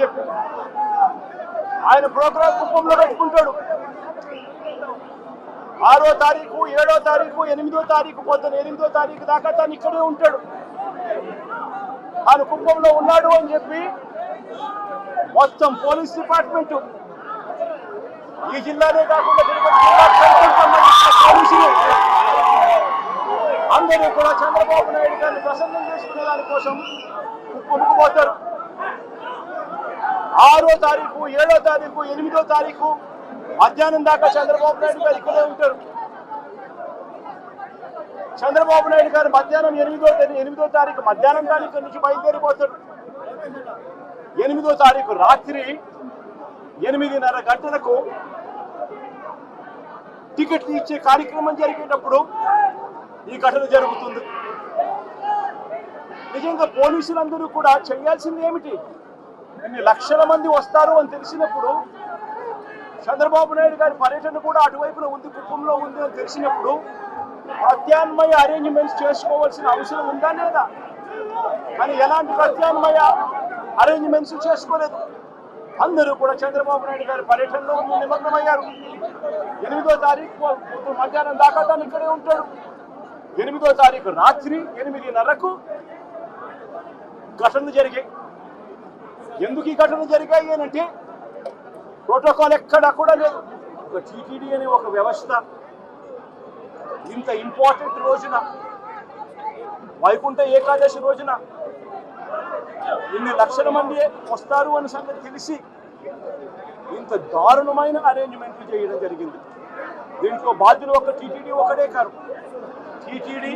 చెప్పు. ఆయన ప్రోగ్రాం కుప్పంలో పెట్టుకుంటాడు ఆరో తారీఖు ఏడో తారీఖు ఎనిమిదో తారీఖు పొద్దున ఎనిమిదో తారీఖు దాకా తను ఇక్కడే ఉంటాడు. ఆయన కుప్పంలో ఉన్నాడు అని చెప్పి మొత్తం పోలీస్ డిపార్ట్మెంట్ ఈ జిల్లానే కాకుండా పోలీసులు అందరూ కూడా చంద్రబాబు నాయుడు గారిని ప్రసన్నం చేసుకునే దానికోసం కుప్పముకు పోతారు. ఆరో తారీఖు ఏడో తారీఖు ఎనిమిదో తారీఖు మధ్యాహ్నం దాకా చంద్రబాబు నాయుడు గారు ఇక్కడే ఉంటారు. చంద్రబాబు నాయుడు గారు మధ్యాహ్నం ఎనిమిదో ఎనిమిదో తారీఖు మధ్యాహ్నం తారీఖు నుంచి బయలుదేరిపోతాడు ఎనిమిదో తారీఖు రాత్రి ఎనిమిదిన్నర గంటలకు టికెట్లు ఇచ్చే కార్యక్రమం జరిగేటప్పుడు ఈ ఘటన జరుగుతుంది. నిజంగా పోలీసులందరూ కూడా చేయాల్సింది ఏమిటి? ఇన్ని లక్షల మంది వస్తారు అని తెలిసినప్పుడు చంద్రబాబు నాయుడు గారి పర్యటన కూడా అటువైపున ఉంది కుటుంబంలో ఉంది అని తెలిసినప్పుడు ప్రత్యామ్నాయ అరేంజ్మెంట్స్ చేసుకోవాల్సిన అవసరం ఉందా లేదా? కానీ ఎలాంటి ప్రత్యామ్నాయ అరేంజ్మెంట్స్ చేసుకోలేదు. అందరూ కూడా చంద్రబాబు నాయుడు గారి పర్యటనలో నిమగ్నమయ్యారు. ఎనిమిదో తారీఖు మధ్యాహ్నం దాకా తను ఇక్కడే ఉంటాడు. ఎనిమిదో తారీఖు రాత్రి ఎనిమిదిన్నరకు ఘటనలు జరిగాయి ఎందుకు ఈ ఘటనలు జరిగాయి అని అంటే ప్రోటోకాల్ ఎక్కడా కూడా లేదు. ఒక టీటీడీ అనే ఒక వ్యవస్థ ఇంత ఇంపార్టెంట్ రోజున వైకుంఠ ఏకాదశి రోజున ఇన్ని లక్షల మంది వస్తారు అని సంగతి తెలిసి ఇంత దారుణమైన అరేంజ్మెంట్లు చేయడం జరిగింది. దీంట్లో బాధ్యులు ఒక టీటీడీ ఒకడే కాదు. TTD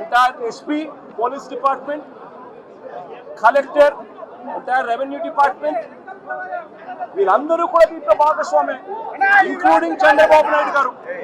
entire SP police department collector entire revenue department వీళ్ళందరూ కూడా దీంట్లో భాగస్వామే ఇంక్లూడింగ్ చంద్రబాబు నాయుడు గారు.